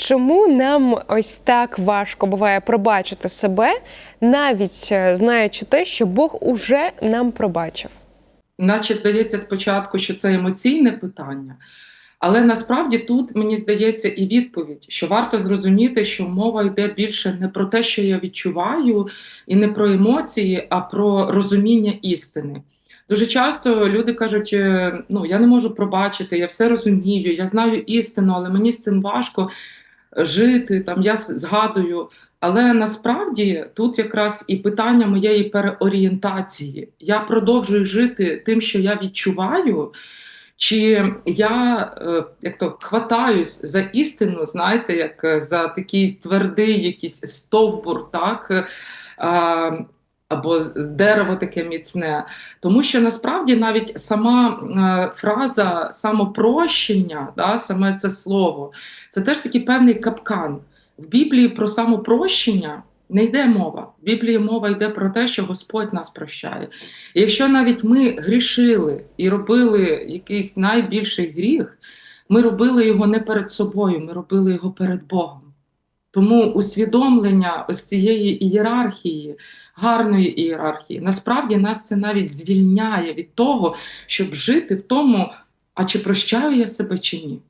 Чому нам ось так важко буває пробачити себе, навіть е, знаючи те, що Бог уже нам пробачив? Наче здається спочатку, що це емоційне питання, але насправді тут мені здається і відповідь, що варто зрозуміти, що мова йде більше не про те, що я відчуваю, і не про емоції, а про розуміння істини. Дуже часто люди кажуть: е, ну я не можу пробачити, я все розумію, я знаю істину, але мені з цим важко жити. Там я згадую. Але насправді тут якраз і питання моєї переорієнтації. Я продовжую жити тим, що я відчуваю, чи я е, як то хватаюсь за істину, знаєте, як е, за такий твердий якийсь стовбур, так? Або дерево таке міцне. Тому що насправді навіть сама е, фраза самопрощення, да, саме це слово, це теж такий певний капкан. В Біблії про самопрощення не йде мова. В Біблії мова йде про те, що Господь нас прощає. І якщо навіть ми грішили і робили якийсь найбільший гріх, ми робили його не перед собою, ми робили його перед Богом. Тому усвідомлення ось цієї ієрархії, гарної ієрархії, насправді нас це навіть звільняє від того, щоб жити в тому, а чи прощаю я себе чи ні.